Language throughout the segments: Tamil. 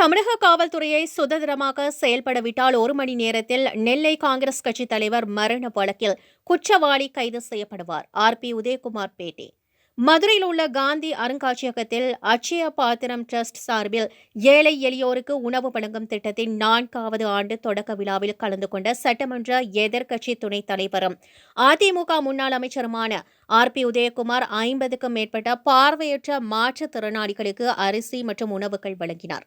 தமிழக காவல்துறையை சுதந்திரமாக செயல்படவிட்டால் ஒரு மணி நேரத்தில் நெல்லை காங்கிரஸ் கட்சி தலைவர் மரண வழக்கில் குற்றவாளி கைது செய்யப்படுவார். ஆர். பி. உதயகுமார் பேட்டி. மதுரையில் உள்ள காந்தி அருங்காட்சியகத்தில் அட்சய பாத்திரம் ட்ரஸ்ட் சார்பில் ஏழை எளியோருக்கு உணவு வழங்கும் திட்டத்தின் நான்காவது ஆண்டு தொடக்க விழாவில் கலந்து கொண்ட சட்டமன்ற எதிர்க்கட்சி துணைத் தலைவரும் அதிமுக முன்னாள் அமைச்சருமான ஆர். பி. உதயகுமார் ஐம்பதுக்கும் மேற்பட்ட பார்வையற்ற மாற்றுத்திறனாளிகளுக்கு அரிசி மற்றும் உணவுகள் வழங்கினார்.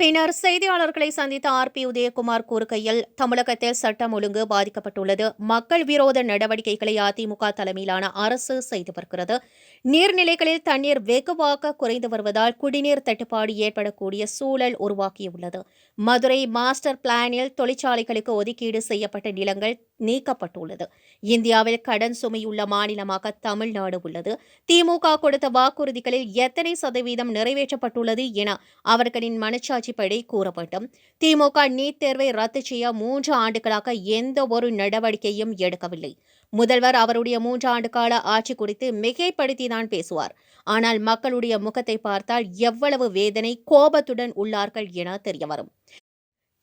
பின்னர் செய்தியாளர்களை சந்தித்த ஆர் பி உதயகுமார் கூறுகையில் தமிழகத்தில் சட்டம் ஒழுங்கு பாதிக்கப்பட்டுள்ளது. மக்கள் விரோத நடவடிக்கைகளை அதிமுக தலைமையிலான அரசு செய்து வருகிறது. நீர்நிலைகளில் தண்ணீர் வெகுவாக குறைந்து வருவதால் குடிநீர் தட்டுப்பாடு ஏற்படக்கூடிய சூழல் உருவாக்கியுள்ளது மதுரை மாஸ்டர் பிளானில் தொழிற்சாலைகளுக்கு ஒதுக்கீடு செய்யப்பட்ட நிலங்கள் நீக்கப்பட்டுள்ளது. இந்தியாவில் கடன் சுமையுள்ள மாநிலமாக தமிழ்நாடு உள்ளது. திமுக கொடுத்த வாக்குறுதிகளில் எத்தனை சதவீதம் நிறைவேற்றப்பட்டுள்ளது என அவர்களின் மனச்சாட்சிப்படி கூறப்பட்டும். திமுக நீட் தேர்வை ரத்து செய்ய மூன்று ஆண்டுகளாக எந்த ஒரு நடவடிக்கையும் எடுக்கவில்லை. முதல்வர் அவருடைய மூன்றாண்டு கால ஆட்சி குறித்து மிகைப்படுத்திதான் பேசுவார். ஆனால் மக்களுடைய முகத்தை பார்த்தால் எவ்வளவு வேதனை கோபத்துடன் உள்ளார்கள் என தெரியவரும்.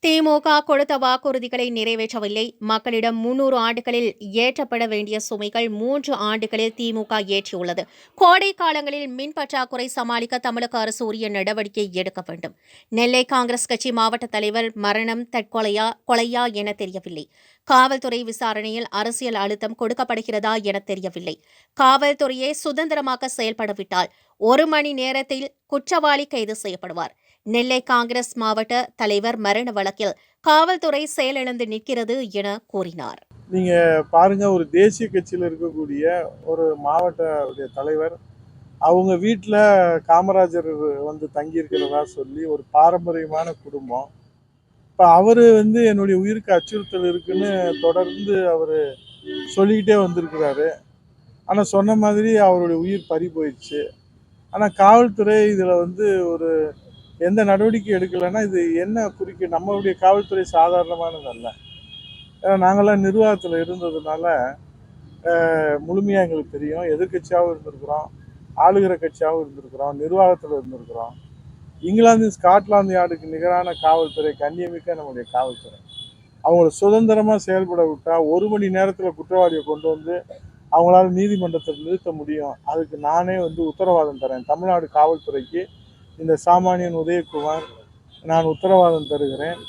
திமுக கொடுத்த வாக்குறுதிகளை நிறைவேற்றவில்லை. மக்களிடம் முன்னூறு ஆண்டுகளில் ஏற்றப்பட வேண்டிய சுமைகள் மூன்று ஆண்டுகளில் திமுக ஏற்றியுள்ளது. கோடை காலங்களில் மின் பற்றாக்குறை சமாளிக்க தமிழக அரசு உரிய நடவடிக்கை எடுக்க வேண்டும். நெல்லை காங்கிரஸ் கட்சி மாவட்ட தலைவர் மரணம் தற்கொலையா கொலையா என தெரியவில்லை. காவல்துறை விசாரணையில் அரசியல் அழுத்தம் கொடுக்கப்படுகிறதா என தெரியவில்லை. காவல்துறையை சுதந்திரமாக செயல்படவிட்டால் ஒரு மணி நேரத்தில் குற்றவாளி கைது செய்யப்படுவார். நெல்லை காங்கிரஸ் மாவட்ட தலைவர் மரண வழக்கில் காவல்துறை செயலிழந்து நிற்கிறது என கூறினார். நீங்க பாருங்க ஒரு தேசிய கட்சியில் இருக்கக்கூடிய ஒரு மாவட்ட உடைய தலைவர் அவங்க வீட்டில் காமராஜர் வந்து தங்கியிருக்கிறதா சொல்லி ஒரு பாரம்பரியமான குடும்பம். இப்போ அவர் வந்து என்னுடைய உயிருக்கு அச்சுறுத்தல் இருக்குன்னு தொடர்ந்து அவர் சொல்லிக்கிட்டே வந்திருக்கிறாரு. ஆனால் சொன்ன மாதிரி அவருடைய உயிர் பறி போயிடுச்சு ஆனால் காவல்துறை இதில் வந்து ஒரு எந்த நடவடிக்கை எடுக்கலைன்னா இது என்ன குறிக்க நம்மளுடைய காவல்துறை சாதாரணமானது அல்ல ஏன்னா நாங்களாம் நிர்வாகத்தில் இருந்ததுனால முழுமையாக எங்களுக்கு தெரியும். எதிர்கட்சியாகவும் இருந்திருக்கிறோம். ஆளுகிற கட்சியாகவும் இருந்திருக்கிறோம். நிர்வாகத்தில் இருந்திருக்கிறோம். இங்கிலாந்து ஸ்காட்லாந்து யார்டுக்கு நிகரான காவல்துறை கண்ணியமிக்க நம்முடைய காவல்துறை. அவங்கள சுதந்திரமாக செயல்பட விட்டால் ஒரு மணி நேரத்தில் குற்றவாளியை கொண்டு வந்து அவங்களால நீதிமன்றத்தில் நிறுத்த முடியும். அதுக்கு நானே வந்து உத்தரவாதம் தரேன். தமிழ்நாடு காவல்துறைக்கு இந்த சாமானியன் உதயகுமார் நான் உத்தரவாதம் தருகிறேன்.